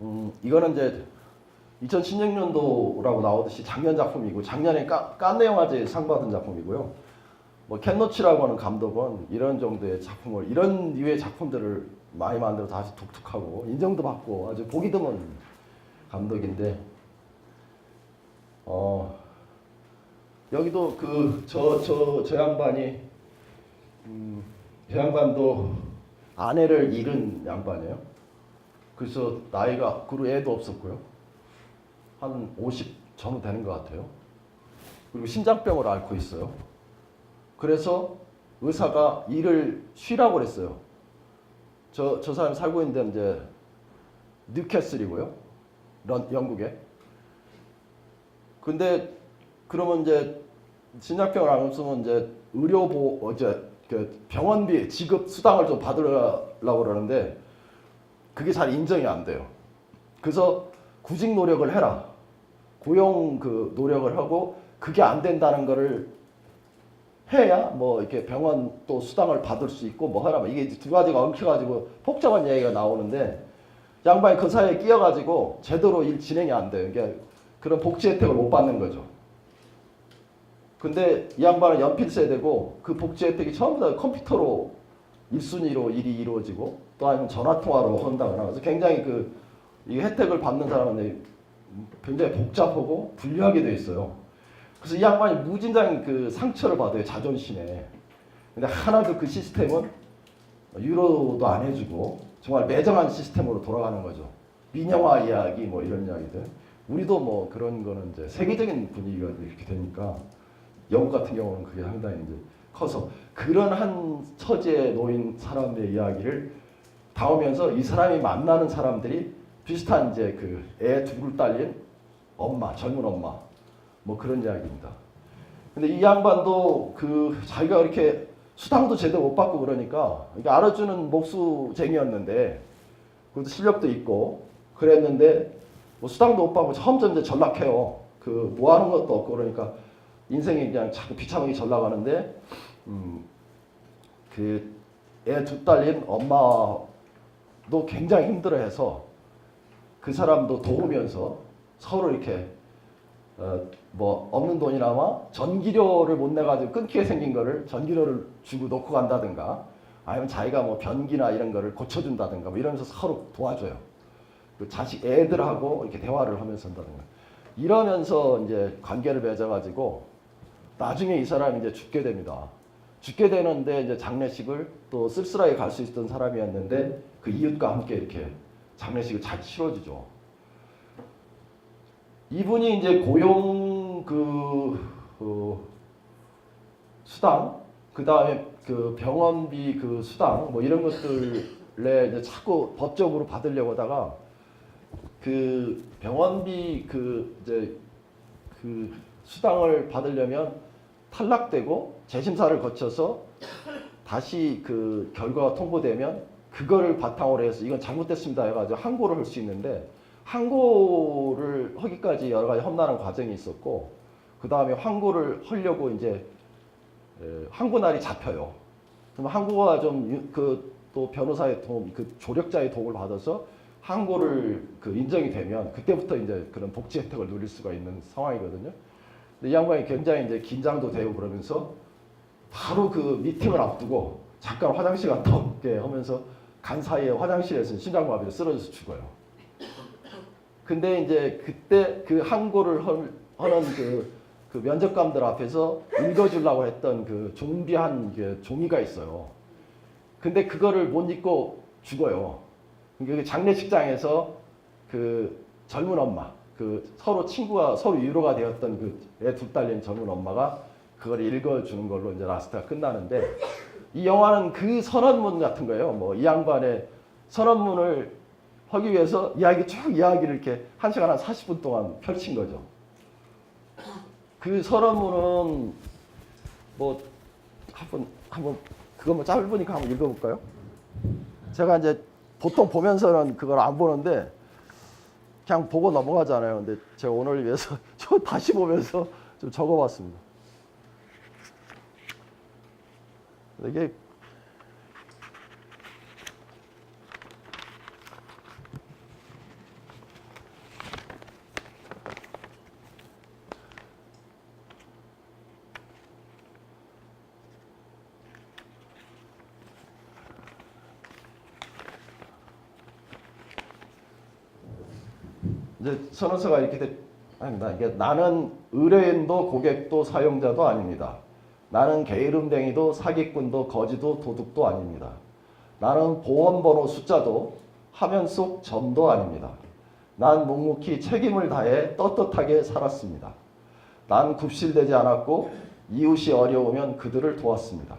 음, 이거는 이제 2016년도라고 나오듯이 작년 작품이고 작년에 까, 깐네 영화제 상 받은 작품이고요. 뭐 켄노치라고 하는 감독은 이런 정도의 작품을 이런 류의 작품들을 많이 만들어 다시 독특하고 인정도 받고 아주 보기 드문 감독인데 어 여기도 그 저 저 저 양반이 음, 저 양반도 아내를 잃은 양반이에요. 그래서 나이가 그리고 애도 없었고요. 한 50 전후 되는 것 같아요. 그리고 심장병을 앓고 있어요. 그래서 의사가 일을 쉬라고 그랬어요. 저, 저 사람이 살고 있는 데는 이제 뉴캐슬이고요. 런, 영국에. 근데 그러면 이제 심장병을 앓으면 이제 의료보, 어, 이제 그 병원비 지급 수당을 좀 받으려고 그러는데 그게 잘 인정이 안 돼요. 그래서 구직 노력을 해라. 고용 그 노력을 하고 그게 안 된다는 거를 해야 뭐 이렇게 병원 또 수당을 받을 수 있고 뭐 하라. 이게 두 가지가 엉켜가지고 복잡한 얘기가 나오는데 양반이 그 사이에 끼어가지고 제대로 일 진행이 안 돼요. 그러니까 그런 복지 혜택을 못 받는 거죠. 근데 이 양반은 연필 세대고 그 복지 혜택이 전부 다 컴퓨터로 1순위로 일이 이루어지고 또 아니면 전화 통화로 한다거나 그래서 굉장히 그 이 혜택을 받는 사람은 굉장히 복잡하고 불리하게 돼 있어요. 그래서 이 양반이 무진장 그 상처를 받아요 자존심에. 근데 하나도 그 시스템은 유로도 안 해주고 정말 매정한 시스템으로 돌아가는 거죠. 민영화 이야기 뭐 이런 이야기들. 우리도 뭐 그런 거는 이제 세계적인 분위기가 이렇게 되니까 영국 같은 경우는 그게 상당히 이제 커서 그런 한 처지에 놓인 사람의 이야기를 다 오면서 이 사람이 만나는 사람들이 비슷한 이제 그 애 둘을 딸린 엄마, 젊은 엄마 뭐 그런 이야기입니다. 근데 이 양반도 그 자기가 이렇게 수당도 제대로 못 받고 그러니까 이게 알아주는 목수쟁이였는데 그것도 실력도 있고 그랬는데 뭐 수당도 못 받고 점점 이제 전락해요. 그 뭐 하는 것도 없고 그러니까 인생이 그냥 자꾸 비참하게 전락하는데 음, 그 애 두 딸린 엄마 도 굉장히 힘들어해서 그 사람도 도우면서 서로 이렇게 어, 뭐 없는 돈이나마 전기료를 못 내가지고 끊기게 생긴 거를 전기료를 주고 놓고 간다든가 아니면 자기가 뭐 변기나 이런 거를 고쳐준다든가 뭐 이러면서 서로 도와줘요. 그 자식 애들하고 이렇게 대화를 하면서 한다든가 이러면서 이제 관계를 맺어가지고 나중에 이 사람이 이제 죽게 됩니다. 죽게 되는데 이제 장례식을 또 쓸쓸하게 갈 수 있던 사람이었는데 그 이웃과 함께 이렇게 장례식을 잘 치러주죠. 이분이 이제 고용 그 어, 수당, 그 다음에 그 병원비 그 수당 뭐 이런 것들에 이제 자꾸 법적으로 받으려고 하다가 그 병원비 그 이제 그 수당을 받으려면 탈락되고 재심사를 거쳐서 다시 그 결과가 통보되면 그거를 바탕으로 해서 이건 잘못됐습니다 해가지고 항고를 할 수 있는데 항고를 하기까지 여러 가지 험난한 과정이 있었고 그 다음에 항고를 하려고 이제 에, 항고 날이 잡혀요. 그럼 항고가 좀 그 또 변호사의 도움, 그 조력자의 도움을 받아서 항고를 그 인정이 되면 그때부터 이제 그런 복지 혜택을 누릴 수가 있는 상황이거든요. 근데 이 양반이 굉장히 이제 긴장도 되고 그러면서 바로 그 미팅을 앞두고 잠깐 화장실 갔다 올게 하면서 간 사이에 화장실에서 심장마비로 쓰러져서 죽어요. 근데 이제 그때 그 항고를 헐- 하는 그, 그 면접관들 앞에서 읽어주려고 했던 그 준비한 그 종이가 있어요. 근데 그거를 못 읽고 죽어요. 그 장례식장에서 그 젊은 엄마, 그 서로 친구가 서로 위로가 되었던 그 애 둘 딸린 젊은 엄마가 그걸 읽어주는 걸로 이제 라스트가 끝나는데 이 영화는 그 선언문 같은 거예요. 뭐 이 양반의 선언문을 하기 위해서 이야기 쭉 이야기를 이렇게 한 시간 한 40분 동안 펼친 거죠. 그 선언문은 뭐 한번 한번 그거 뭐 짧으니까 한번 읽어볼까요? 제가 이제 보통 보면서는 그걸 안 보는데 그냥 보고 넘어가잖아요. 근데 제가 오늘 위해서 저 다시 보면서 좀 적어봤습니다. 이게 이제 선언서가 이렇게 됩니다. 이게 나는 의뢰인도 고객도 사용자도 아닙니다. 나는 게으름뱅이도 사기꾼도 거지도 도둑도 아닙니다. 나는 보험번호 숫자도 화면 속 점도 아닙니다. 난 묵묵히 책임을 다해 떳떳하게 살았습니다. 난 굽실대지 않았고 이웃이 어려우면 그들을 도왔습니다.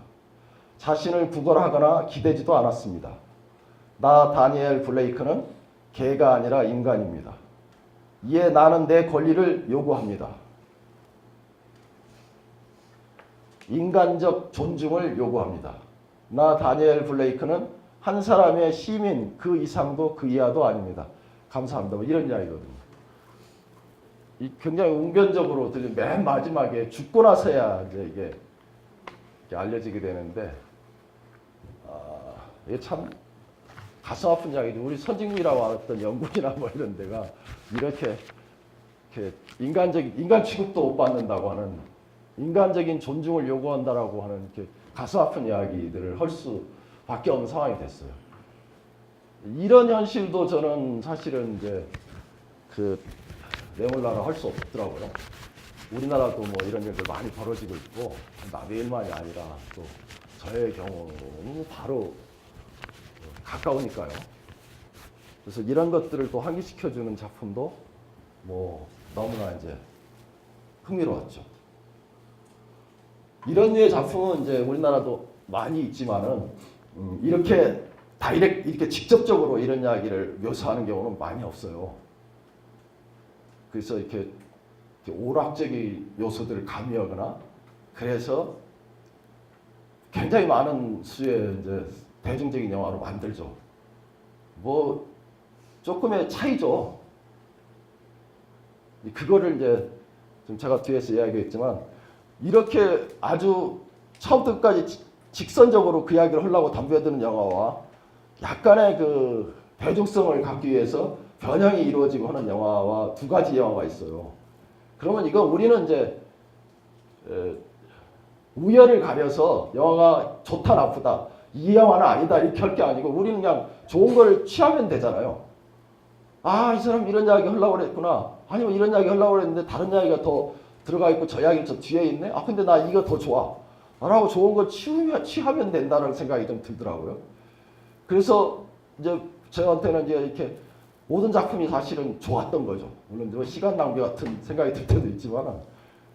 자신을 구걸하거나 기대지도 않았습니다. 나 다니엘 블레이크는 개가 아니라 인간입니다. 이에 나는 내 권리를 요구합니다. 인간적 존중을 요구합니다. 나 다니엘 블레이크는 한 사람의 시민 그 이상도 그 이하도 아닙니다. 감사합니다. 뭐 이런 이야기거든요. 이 굉장히 웅변적으로 맨 마지막에 죽고 나서야 이제 이게 알려지게 되는데 아, 이게 참 가슴 아픈 이야기죠. 우리 선진국이라고 왔던 영국이나 뭐 이런 데가 이렇게, 이렇게 인간적인 인간 취급도 못 받는다고 하는 인간적인 존중을 요구한다라고 하는 이렇게 가슴 아픈 이야기들을 할 수밖에 없는 상황이 됐어요. 이런 현실도 저는 사실은 이제 그 내몰라라 할 수 없더라고요. 우리나라도 뭐 이런 일들 많이 벌어지고 있고 나매일만이 아니라 또 저의 경우는 바로 가까우니까요. 그래서 이런 것들을 또 환기시켜주는 작품도 뭐 너무나 이제 흥미로웠죠. 이런 류의 작품은 이제 우리나라도 많이 있지만은 음, 이렇게 다이렉 이렇게 직접적으로 이런 이야기를 묘사하는 경우는 많이 없어요. 그래서 이렇게, 이렇게 오락적인 요소들을 가미하거나 그래서 굉장히 많은 수의 이제 대중적인 영화로 만들죠. 뭐 조금의 차이죠. 그거를 이제 좀 제가 뒤에서 이야기했지만 이렇게 아주 처음부터 끝까지 직선적으로 그 이야기를 하려고 담벼드는 영화와 약간의 그 대중성을 갖기 위해서 변형이 이루어지고 하는 영화와 두 가지 영화가 있어요. 그러면 이거 우리는 이제 에, 우열을 가려서 영화가 좋다 나쁘다 이 영화는 아니다 이렇게 할 게 아니고 우리는 그냥 좋은 걸 취하면 되잖아요. 아 이 사람 이런 이야기 하려고 그랬구나. 아니면 이런 이야기 하려고 그랬는데 다른 이야기가 더 들어가 있고 저 이야기 저 뒤에 있네. 아 근데 나 이거 더 좋아. 라고 좋은 걸 취하면, 취하면 된다는 생각이 좀 들더라고요. 그래서 이제 저한테는 이제 이렇게 모든 작품이 사실은 좋았던 거죠. 물론 뭐 시간 낭비 같은 생각이 들 때도 있지만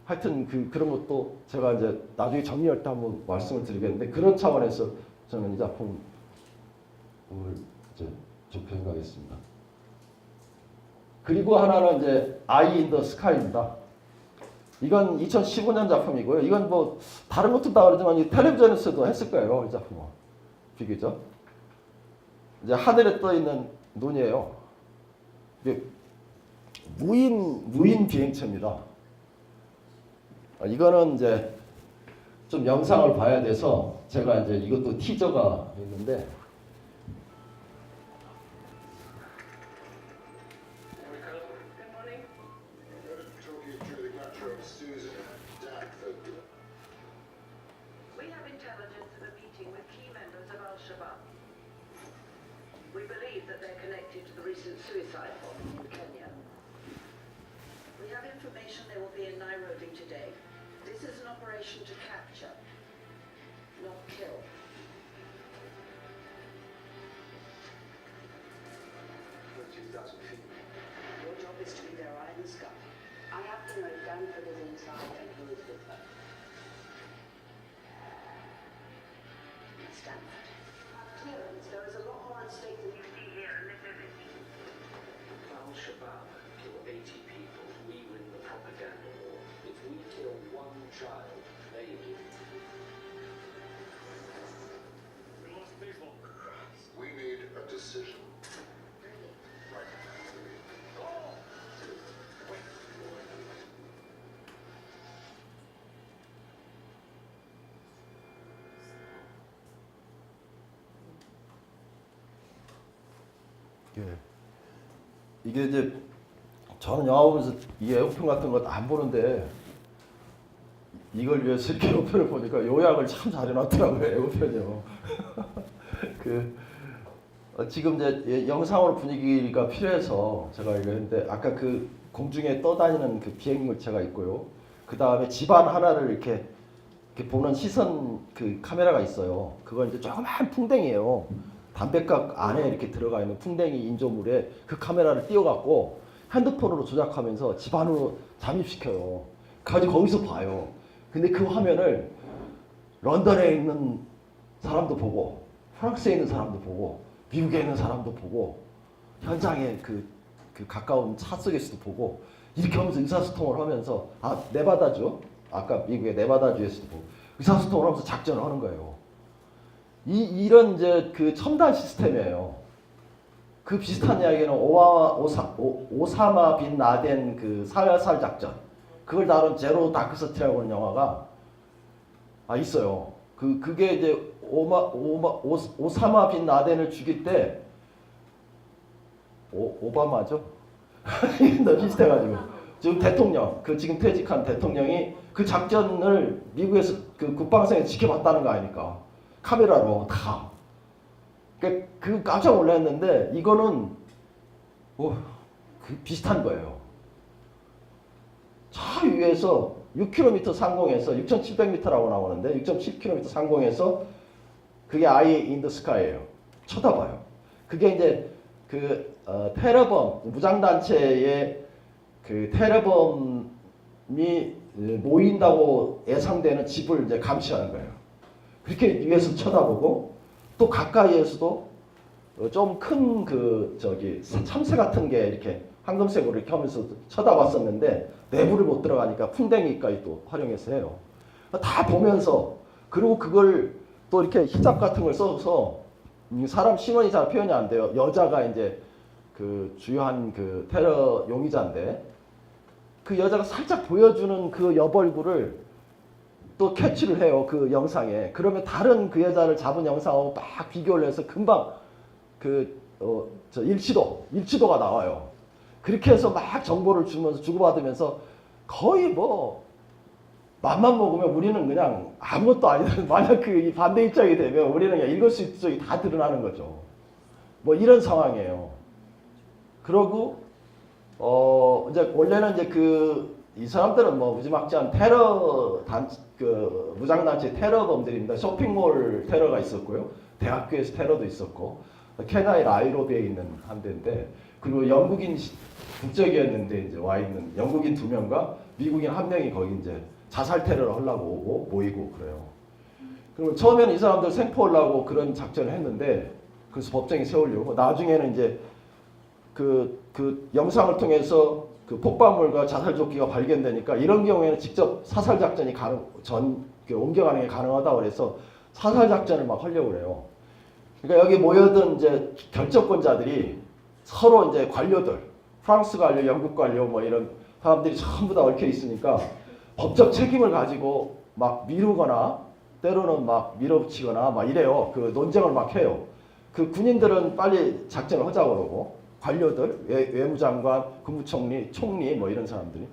하여튼 그 그런 것도 제가 이제 나중에 정리할 때 한번 말씀을 드리겠는데 그런 차원에서 저는 이 작품을 이제 좋게 생각했습니다. 그리고 하나는 이제 아이 인더 스카이입니다. 이건 2015년 작품이고요. 이건 뭐 다른 것도 다 그러지만 이 텔레비전에서도 했을 거예요. 이 작품은 비교적 이제 하늘에 떠 있는 눈이에요. 무인 무인 비행체입니다. 아, 이거는 이제 좀 영상을 봐야 돼서 제가 이제 이것도 티저가 있는데 예. 이게 이제 저는 영화 보면서 이 예고편 같은 거안 보는데 이걸 위해서 이렇게 예고편을 보니까 요약을 참 잘 해놨더라고요 예고편이요. 그 어, 지금 이제 예, 영상으로 분위기가 필요해서 제가 이거 했는데 아까 그 공중에 떠다니는 그 비행 물체가 있고요. 그 다음에 집안 하나를 이렇게 이렇게 보는 시선 그 카메라가 있어요. 그건 이제 조그만 풍뎅이에요. 담배각 안에 이렇게 들어가 있는 풍뎅이 인조물에 그 카메라를 띄워갖고 핸드폰으로 조작하면서 집 안으로 잠입시켜요. 가지고 거기서 봐요. 근데 그 화면을 런던에 있는 사람도 보고 프랑스에 있는 사람도 보고 미국에 있는 사람도 보고 현장에 그, 그 가까운 차 속에서도 보고 이렇게 하면서 의사소통을 하면서 아 네바다주 아까 미국의 네바다주에서도 보고 의사소통을 하면서 작전을 하는 거예요. 이 이런 이제 그 첨단 시스템이에요. 그 비슷한 이야기는 오바마 오사 오, 오사마 빈 라덴 그 사회살 작전 그걸 다룬 제로 다크서티라고 하는 영화가 아 있어요. 그 그게 이제 오마 오마 오, 오사마 빈 라덴을 죽일 때 오, 오바마죠? 너 비슷해가지고 지금 대통령 그 지금 퇴직한 대통령이 그 작전을 미국에서 그 국방성에 지켜봤다는 거 아닙니까? 카메라로 다. 그러니까 그 깜짝 놀랐는데 이거는 뭐그 비슷한 거예요. 저 위에서 6km 상공에서 6,700m라고 나오는데 6.7km 상공에서 그게 아예 인더 스카이예요. 쳐다봐요. 그게 이제 그 어, 테러범 무장단체의 그 테러범이 모인다고 예상되는 집을 이제 감시하는 거예요. 그렇게 위에서 쳐다보고 또 가까이에서도 좀 큰 그 저기 참새 같은 게 이렇게 황금색으로 이렇게 하면서 쳐다봤었는데 내부를 못 들어가니까 풍뎅이까지 또 활용해서 해요. 다 보면서 그리고 그걸 또 이렇게 히잡 같은 걸 써서 음, 사람 신원이 잘 표현이 안 돼요. 여자가 이제 그 주요한 그 테러 용의자인데 그 여자가 살짝 보여주는 그 여벌구를 또 캐치를 해요 그 영상에. 그러면 다른 그 여자를 잡은 영상하고 막 비교를 해서 금방 그어저 일치도 일치도가 나와요. 그렇게 해서 막 정보를 주면서 주고받으면서 거의 뭐 맘만 먹으면 우리는 그냥 아무것도 아니다 만약 그 반대 입장이 되면 우리는 그냥 읽을 수 있는 쪽이 다 드러나는 거죠. 뭐 이런 상황이에요. 그러고 어 이제 원래는 이제 그 이 사람들은 뭐 무지막지한 테러 단 그 무장단체 테러범들입니다. 쇼핑몰 테러가 있었고요. 대학교에서 테러도 있었고 케냐의 나이로비에 있는 한 대인데 그리고 영국인 시- 국적이었는데 이제 와 있는 영국인 두 명과 미국인 한 명이 거기 이제 자살 테러를 하려고 오고 모이고 그래요. 그리고 처음에는 이 사람들 생포하려고 그런 작전을 했는데 그래서 법정에 세우려고 나중에는 이제 그, 그 영상을 통해서 그 폭발물과 자살조끼가 발견되니까 이런 경우에는 직접 사살 작전이 가능 전그 옮겨가는 게 가능하다 그래서 사살 작전을 막 하려고 그래요. 그러니까 여기 모여든 이제 결정권자들이 서로 이제 관료들 프랑스 관료, 영국 관료 뭐 이런 사람들이 전부 다 얽혀 있으니까 법적 책임을 가지고 막 미루거나 때로는 막 밀어붙이거나 막 이래요. 그 논쟁을 막 해요. 그 군인들은 빨리 작전을 하자고 그러고 관료들 외, 외무장관, 국무총리, 총리 뭐 이런 사람들이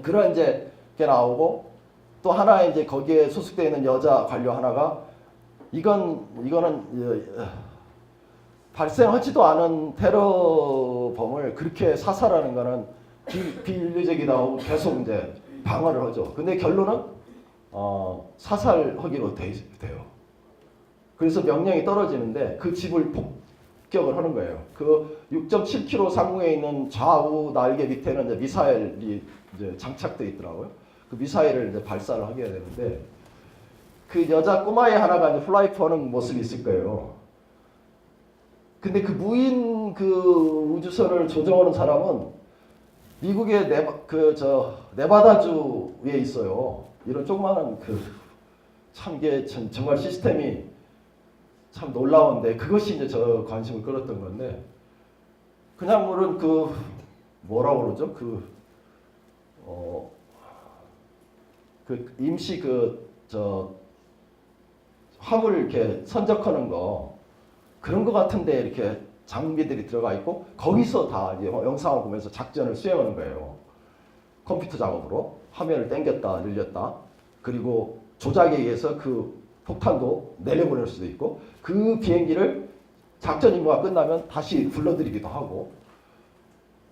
그런 이제 게 나오고 또 하나 이제 거기에 소속되어 있는 여자 관료 하나가 이건 이거는 어, 발생하지도 않은 테러범을 그렇게 사살하는 거는 비, 비인류적이다고 계속 이제 방어를 하죠. 근데 결론은 어, 사살하기로 돼, 돼요. 그래서 명령이 떨어지는데 그 집을 폭 격을 하는 거예요. 그 6.7km 상공에 있는 좌우 날개 밑에는 이제 미사일이 이제 장착돼 있더라고요. 그 미사일을 이제 발사를 하게 되는데 그 여자 꼬마애 하나가 이제 플라이트하는 모습이 있을 거예요. 근데 그 무인 그 우주선을 조종하는 사람은 미국의 네바 그 저 네바다주에 있어요. 이런 조그마한 그 참게 정말 시스템이 참 놀라운데 그것이 이제 저 관심을 끌었던 건데 그냥 물은 그 뭐라고 그러죠? 그 어, 그 임시 그 저 화물 이렇게 선적하는 거 그런 거 같은데 이렇게 장비들이 들어가 있고 거기서 다 이제 영상을 보면서 작전을 수행하는 거예요. 컴퓨터 작업으로. 화면을 당겼다 늘렸다. 그리고 조작에 의해서 그 폭탄도 내려보낼 수도 있고 그 비행기를 작전 임무가 끝나면 다시 불러들이기도 하고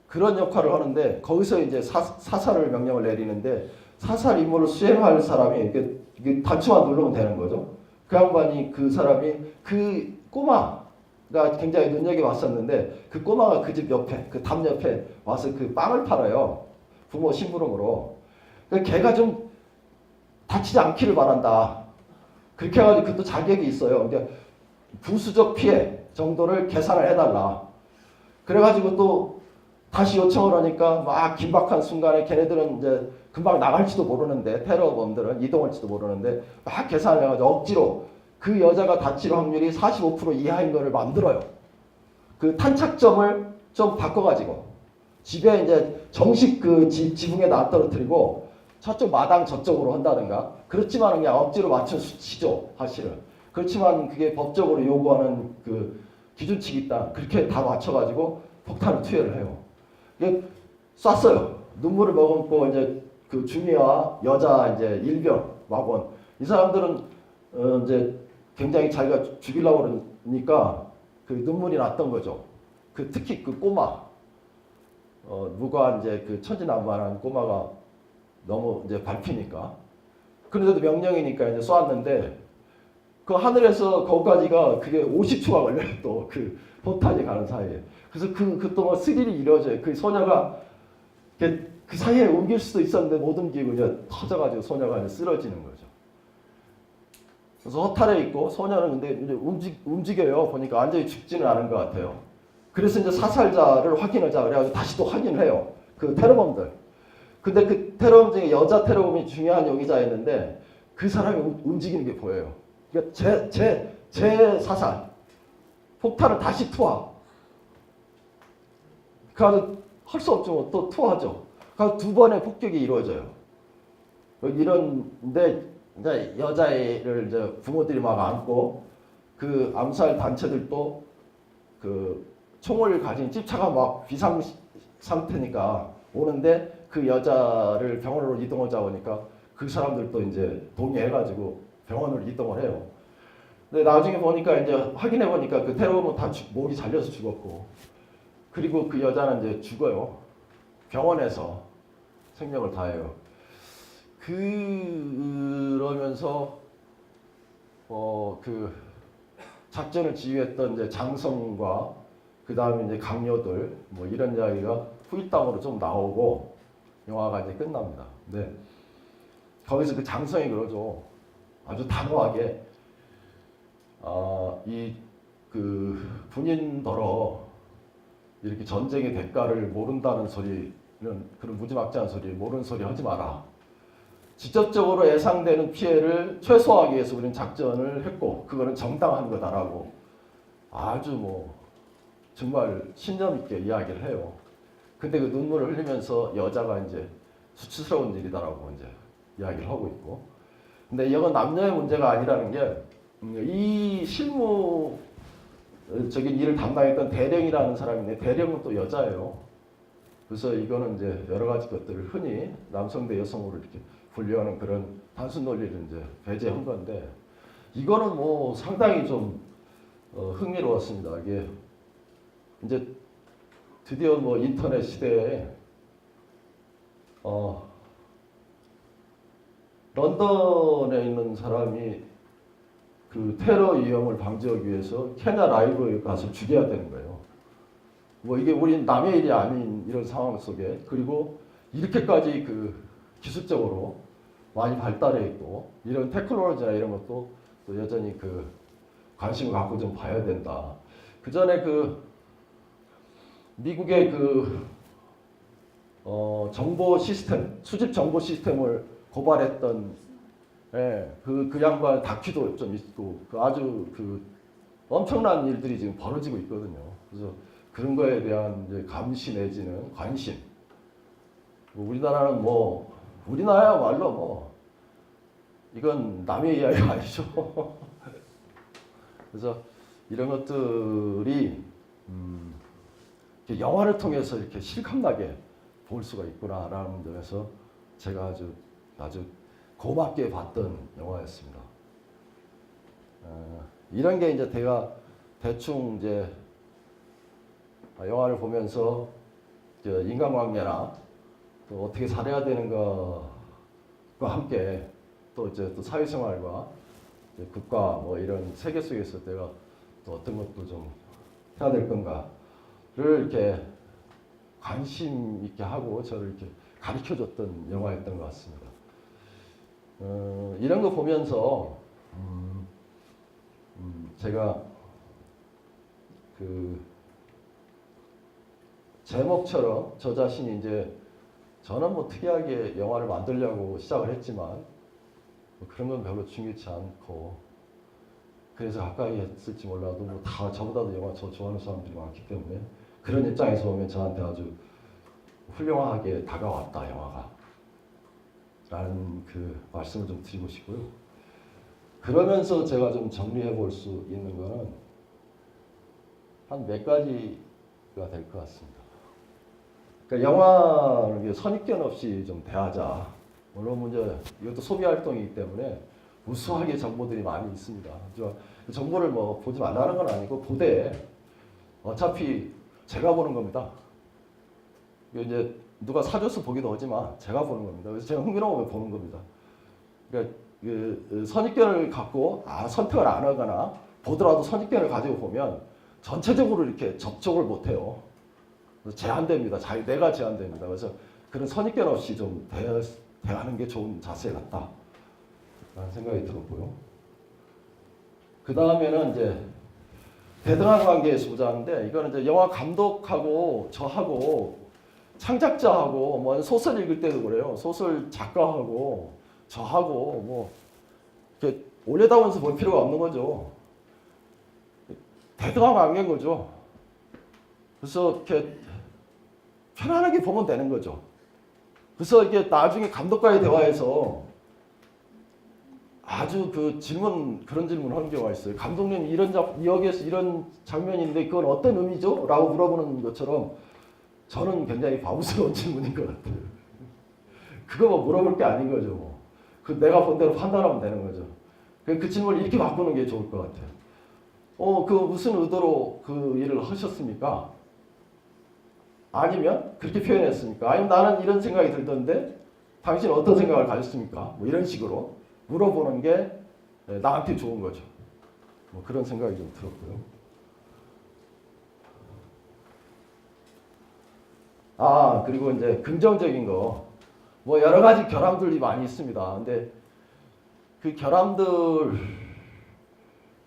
그런 역할을 하는데 거기서 이제 사, 사살을 명령을 내리는데 사살 임무를 수행할 사람이 이게, 단추만 누르면 되는 거죠. 그 양반이 그 사람이 그 꼬마가 굉장히 눈여겨 왔었는데 그 꼬마가 그 집 옆에 그 담 옆에 와서 그 빵을 팔아요. 부모 심부름으로. 그 걔가 좀 다치지 않기를 바란다. 그렇게 해가지고 그것도 자격이 있어요. 그러니까 부수적 피해 정도를 계산을 해달라. 그래가지고 또 다시 요청을 하니까 막 긴박한 순간에 걔네들은 이제 금방 나갈지도 모르는데 테러범들은 이동할지도 모르는데 막 계산을 해가지고 억지로 그 여자가 다칠 확률이 45% 이하인 거를 만들어요. 그 탄착점을 좀 바꿔가지고 집에 이제 정식 그 지, 지붕에 놔 떨어뜨리고 저쪽 마당 저쪽으로 한다든가. 그렇지만 그냥 억지로 맞춰 치죠 사실은. 그렇지만 그게 법적으로 요구하는 그 기준치가 있다. 그렇게 다 맞춰가지고 폭탄을 투여를 해요. 이게 쐈어요. 눈물을 머금고 이제 그 주미와 여자 이제 일병 와본. 이 사람들은 어 이제 굉장히 자기가 죽이려고 그러니까 그 눈물이 났던 거죠. 그 특히 그 꼬마. 어 누가 이제 그 천진난만한 꼬마가 너무 이제 밟히니까. 그런데도 명령이니까 이제 쏘았는데 그 하늘에서 거기까지가 그게 50초가 걸려요 또. 그 포탄이 가는 사이에. 그래서 그 그동안 스릴이 이루어져요. 그 소녀가 그 사이에 옮길 수도 있었는데 못 옮기고 이제 터져가지고 소녀가 이제 쓰러지는 거죠. 그래서 허탈해 있고 소녀는 근데 이제 움직 움직여요. 보니까 완전히 죽지는 않은 것 같아요. 그래서 이제 사살자를 확인하자 그래가지고 다시 또 확인을 해요. 그 테러범들. 근데 그 테러범 중에 여자 테러 범이 중요한 용의자였는데 그 사람이 움- 움직이는 게 보여요. 그러니까 제, 제, 제 사살. 폭탄을 다시 투하. 그래서 할수 없죠. 뭐또 투하죠. 그래서 두 번의 폭격이 이루어져요. 이런데 여자애를 이제 부모들이 막 안고 그 암살 단체들도 그 총을 가진 찝차가 막 비상 상태니까 오는데 그 여자를 병원으로 이동하자 보니까 그 사람들도 이제 동의해가지고 병원으로 이동을 해요. 근데 나중에 보니까 이제 확인해 보니까 그 테러범은 다 죽- 목이 잘려서 죽었고 그리고 그 여자는 이제 죽어요. 병원에서 생명을 다해요. 그러면서 어 그 작전을 지휘했던 이제 장성과 그 다음에 이제 강요들 뭐 이런 이야기가 후일담으로 좀 나오고 영화가 이제 끝납니다. 네. 거기서 그 장성이 그러죠. 아주 단호하게 아, 이그 군인더러 이렇게 전쟁의 대가를 모른다는 소리는 그런 무지막지한 소리, 모르는 소리 하지 마라. 직접적으로 예상되는 피해를 최소화하기 위해서 우리는 작전을 했고 그거는 정당한 거다라고 아주 뭐 정말 신념 있게 이야기를 해요. 근데 그 눈물을 흘리면서 여자가 이제 수치스러운 일이다라고 이제 이야기를 하고 있고. 근데 이건 남녀의 문제가 아니라는 게 이 실무 적인 일을 담당했던 대령이라는 사람인데 대령은 또 여자예요. 그래서 이거는 이제 여러 가지 것들을 흔히 남성 대 여성으로 이렇게 분류하는 그런 단순 논리를 이제 배제한 건데 이거는 뭐 상당히 좀 어, 흥미로웠습니다. 이게 이제 드디어 뭐 인터넷 시대에 어 런던에 있는 사람이 그 테러 위험을 방지하기 위해서 케냐 라이브에 가서 죽여야 되는 거예요. 뭐 이게 우리 남의 일이 아닌 이런 상황 속에 그리고 이렇게까지 그 기술적으로 많이 발달해 있고 이런 테크놀로지나 이런 것도 또 여전히 그 관심을 갖고 좀 봐야 된다. 그 전에 그 미국의 그 어, 정보 시스템 수집 정보 시스템을 고발했던 예, 그, 그 양반 다큐도 좀 있고 그 아주 그 엄청난 일들이 지금 벌어지고 있거든요. 그래서 그런 거에 대한 이제 감시 내지는 관심. 뭐 우리나라는 뭐 우리나라야말로 뭐 이건 남의 이야기가 아니죠. 그래서 이런 것들이 음, 영화를 통해서 이렇게 실감나게 볼 수가 있구나라는 점에서 제가 아주 아주 고맙게 봤던 영화였습니다. 어, 이런 게 이제 제가 대충 이제 아, 영화를 보면서 인간관계나 또 어떻게 살아야 되는가와 함께 또 이제 또 사회생활과 국가 뭐 이런 세계 속에서 내가 또 어떤 것도 좀 해야 될 건가를 이렇게 관심 있게 하고 저를 이렇게 가르쳐 줬던 영화였던 것 같습니다. 어, 이런 거 보면서 음, 음, 제가 그 제목처럼 저 자신이 이제 저는 뭐 특이하게 영화를 만들려고 시작을 했지만 뭐 그런 건 별로 중요치 않고 그래서 가까이 했을지 몰라도 뭐 다 저보다도 영화 저 좋아하는 사람들이 많기 때문에 그런 입장에서 보면 저한테 아주 훌륭하게 다가왔다 영화가 라는 그 말씀을 좀 드리고 싶고요. 그러면서 제가 좀 정리해 볼 수 있는 거는 한 몇 가지가 될 것 같습니다. 그러니까 영화를 선입견 없이 좀 대하자. 물론 뭐 이제 이것도 소비 활동이기 때문에 우수하게 정보들이 많이 있습니다. 저 정보를 뭐 보지 말라는 건 아니고 보되 어차피 제가 보는 겁니다. 이제 누가 사줘서 보기도 하지만 제가 보는 겁니다. 그래서 제가 흥미로우면 보는 겁니다. 그러니까 그 선입견을 갖고 아 선택을 안 하거나 보더라도 선입견을 가지고 보면 전체적으로 이렇게 접촉을 못 해요. 제한됩니다. 자기 내가 제한됩니다. 그래서 그런 선입견 없이 좀 대, 대하는 게 좋은 자세 같다. 라는 생각이 들었고요. 그 다음에는 이제 대등한 관계에서 보자는데 이거는 이제 영화 감독하고 저하고 창작자하고 뭐 소설 읽을 때도 그래요. 소설 작가하고 저하고 뭐 이렇게 올려다보면서 볼 필요가 없는 거죠. 대등한 관계인 거죠. 그래서 이렇게 편안하게 보면 되는 거죠. 그래서 이게 나중에 감독과의 대화에서 아주 그 질문 그런 질문 하는 경우가 있어요. 감독님 이런 작 여기에서 이런 장면인데 그건 어떤 의미죠? 라고 물어보는 것처럼 저는 굉장히 바보스러운 질문인 것 같아요. 그거 뭐 물어볼 게 아닌 거죠. 뭐. 그 내가 본 대로 판단하면 되는 거죠. 그, 그 질문을 이렇게 바꾸는 게 좋을 것 같아요. 어, 그 무슨 의도로 그 일을 하셨습니까? 아니면 그렇게 표현했습니까? 아니면 나는 이런 생각이 들던데 당신 어떤 생각을 가졌습니까? 뭐 이런 식으로 물어보는 게 네, 나한테 좋은 거죠. 뭐 그런 생각이 좀 들었고요. 아 그리고 이제 긍정적인 거 뭐 여러 가지 결함들이 많이 있습니다. 근데 그 결함들도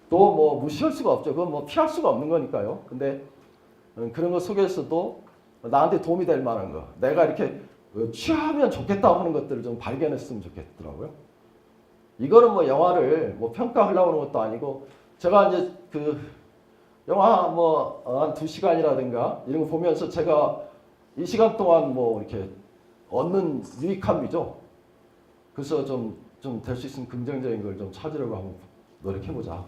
뭐 무시할 수가 없죠. 그건 뭐 피할 수가 없는 거니까요. 근데 음, 그런 것 속에서도 나한테 도움이 될 만한 거, 내가 이렇게 어, 취하면 좋겠다 하는 것들을 좀 발견했으면 좋겠더라고요. 이거는 뭐 영화를 뭐 평가하려고 하는 것도 아니고 제가 이제 그 영화 뭐 한 두 시간이라든가 이런 거 보면서 제가 이 시간 동안 뭐 이렇게 얻는 유익함이죠. 그래서 좀 좀 될 수 있으면 긍정적인 걸 좀 찾으려고 한번 노력해 보자.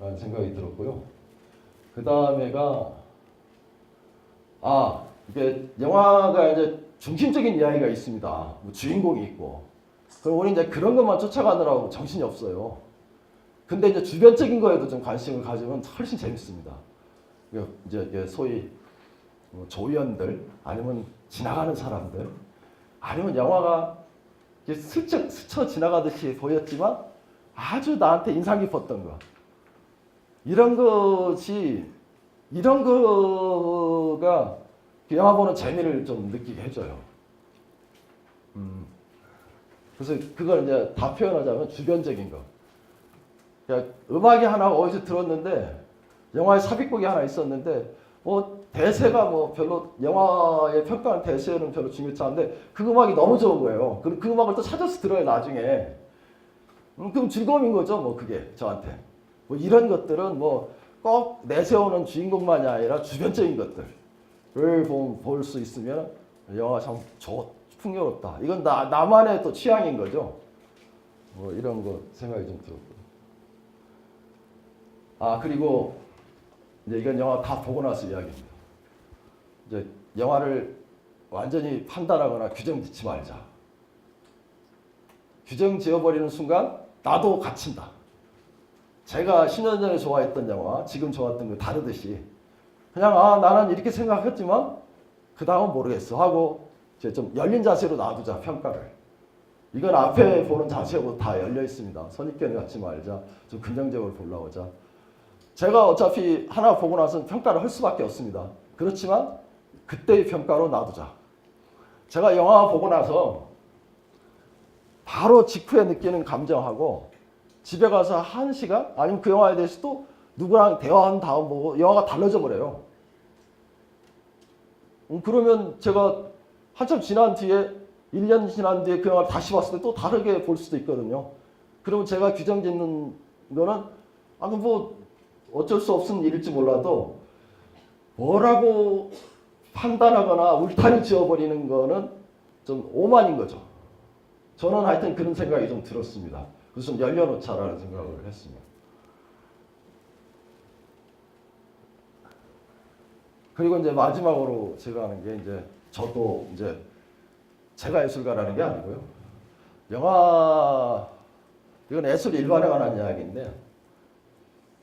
라는 생각이 들었고요. 그 다음에가 아 이게 영화가 이제 중심적인 이야기가 있습니다. 뭐 주인공이 있고 그럼 우리 이제 그런 것만 쫓아가느라고 정신이 없어요. 근데 이제 주변적인 거에도 좀 관심을 가지면 훨씬 재밌습니다. 이제 소위 뭐 조연들 아니면 지나가는 사람들 아니면 영화가 슬쩍 스쳐 지나가듯이 보였지만 아주 나한테 인상 깊었던 거 이런 것이 이런 거가 그 영화 보는 재미를 좀 느끼게 해줘요. 음. 그래서 그걸 이제 다 표현하자면 주변적인 거. 그러니까 음악이 하나 어디서 들었는데 영화에 삽입곡이 하나 있었는데 뭐 대세가 뭐 별로 영화의 평가하는 대세는 별로 중요치 않은데 그 음악이 너무 좋은 거예요. 그, 그 음악을 또 찾아서 들어요 나중에. 음, 그럼 즐거움인 거죠 뭐 그게 저한테. 뭐 이런 것들은 뭐 꼭 내세우는 주인공만이 아니라 주변적인 것들을 볼 수 있으면 영화 참 좋, 풍요롭다. 이건 나, 나만의 또 취향인 거죠. 뭐 이런 거 생각이 좀 들었고. 아 그리고 이제 이건 영화 다 보고 나서 이야기입니다. 이제 영화를 완전히 판단하거나 규정 짓지 말자. 규정 지어버리는 순간 나도 갇힌다. 제가 10년 전에 좋아했던 영화, 지금 좋았던 거 다르듯이 그냥 아 나는 이렇게 생각했지만 그 다음은 모르겠어 하고 이제 좀 열린 자세로 놔두자 평가를. 이건 앞에 보는 자세하고 다 열려 있습니다. 선입견 갖지 말자. 좀 긍정적으로 보려고자. 제가 어차피 하나 보고 나서는 평가를 할 수밖에 없습니다. 그렇지만 그때의 평가로 놔두자. 제가 영화 보고 나서 바로 직후에 느끼는 감정하고 집에 가서 한 시간 아니면 그 영화에 대해서 또 누구랑 대화한 다음 보고 영화가 달라져 버려요. 음, 그러면 제가 한참 지난 뒤에 1년 지난 뒤에 그 영화를 다시 봤을 때 또 다르게 볼 수도 있거든요. 그러면 제가 규정 짓는 거는 아, 뭐 어쩔 수 없은 일일지 몰라도 뭐라고 판단하거나 울타리 지어버리는 거는 좀 오만인 거죠. 저는 하여튼 그런 생각이 좀 들었습니다. 그래서 좀 열려놓자라는 생각을 했습니다. 그리고 이제 마지막으로 제가 하는 게 이제 저도 이제 제가 예술가라는 게 아니고요. 영화 이건 예술 일반에 관한 이야기인데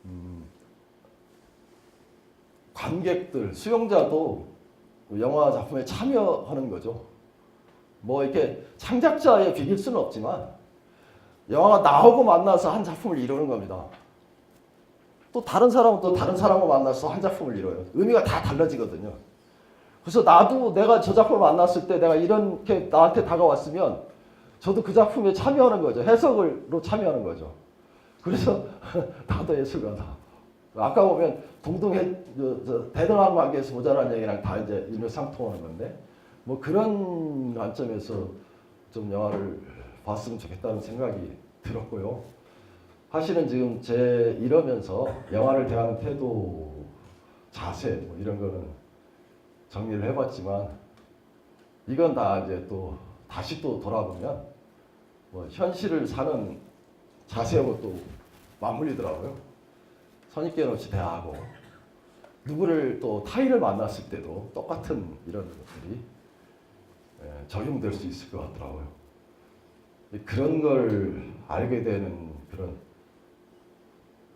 음, 관객들 수용자도 영화 작품에 참여하는 거죠. 뭐 이렇게 창작자에 비길 수는 없지만 영화가 나오고 만나서 한 작품을 이루는 겁니다. 또 다른 사람은 또 다른 사람을 만나서 한 작품을 이뤄요. 의미가 다 달라지거든요. 그래서 나도 내가 저 작품을 만났을 때 내가 이렇게 나한테 다가왔으면 저도 그 작품에 참여하는 거죠. 해석으로 참여하는 거죠. 그래서 나도 예술가다. 아까 보면 동등해 대등한 관계에서 모자란 얘기랑 다 이제 일맥상통하는 건데 뭐 그런 관점에서 좀 영화를 봤으면 좋겠다는 생각이 들었고요. 사실은 지금 제 이러면서 영화를 대하는 태도, 자세 뭐 이런 거는 정리를 해봤지만 이건 다 이제 또 다시 또 돌아보면 뭐 현실을 사는 자세하고 또 맞물리더라고요. 선입견 없이 대하고 누구를 또 타인을 만났을 때도 똑같은 이런 것들이 예, 적용될 수 있을 것 같더라고요. 그런 걸 알게 되는 그런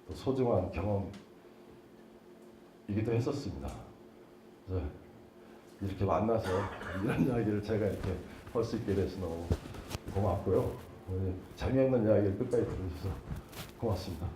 또 소중한 경험이기도 했었습니다. 이렇게 만나서 이런 이야기를 제가 이렇게 할 수 있게 돼서 너무 고맙고요. 재미있는 이야기를 끝까지 들어주셔서 고맙습니다.